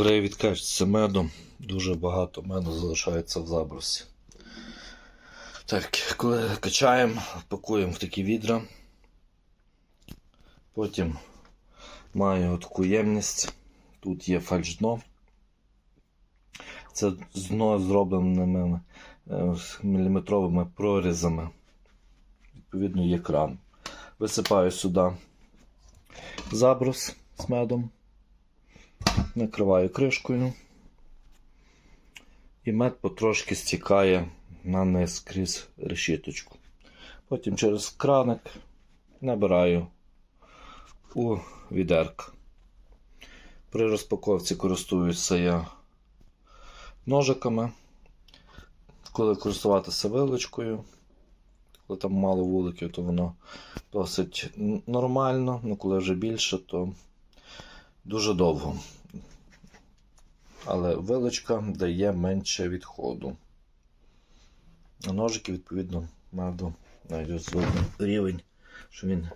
При відкачці меду дуже багато меду залишається в забросі. Так, коли качаємо, пакуємо в такі відра. Потім маю таку ємність. Тут є фальшдно. Це дно зробленими е, міліметровими прорізами. Відповідно, є кран. Висипаю сюди заброс з медом, накриваю кришкою, і мед потрошки стікає на низ крізь решіточку. Потім через краник набираю у відерк. При розпаковці користуюся я ножиками. Коли користуватися вилочкою, коли там мало вуликів, то воно досить нормально, ну коли вже більше, то дуже довго. Але вилочка дає менше відходу. А ножики, відповідно, меду навіть рівень, що він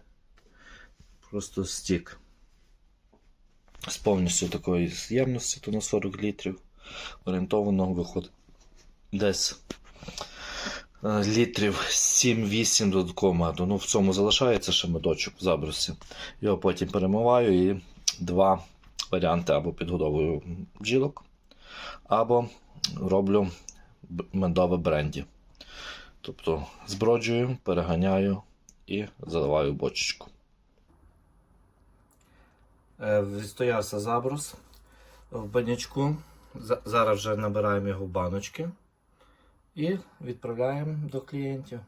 просто стік з повністю такої ємності, то на 40 літрів. Орієнтовано виходить десь е, літрів 7-8 додаткового меду. Ну, в цьому залишається ще медочок в забросі. Його потім перемиваю і два варіанти або підгодовую бджілок, або роблю медове бренді. Тобто зброджую, переганяю і заливаю бочечку. Е, Відстоявся заброс в банячку. Зараз вже набираємо його в баночки і відправляємо до клієнтів.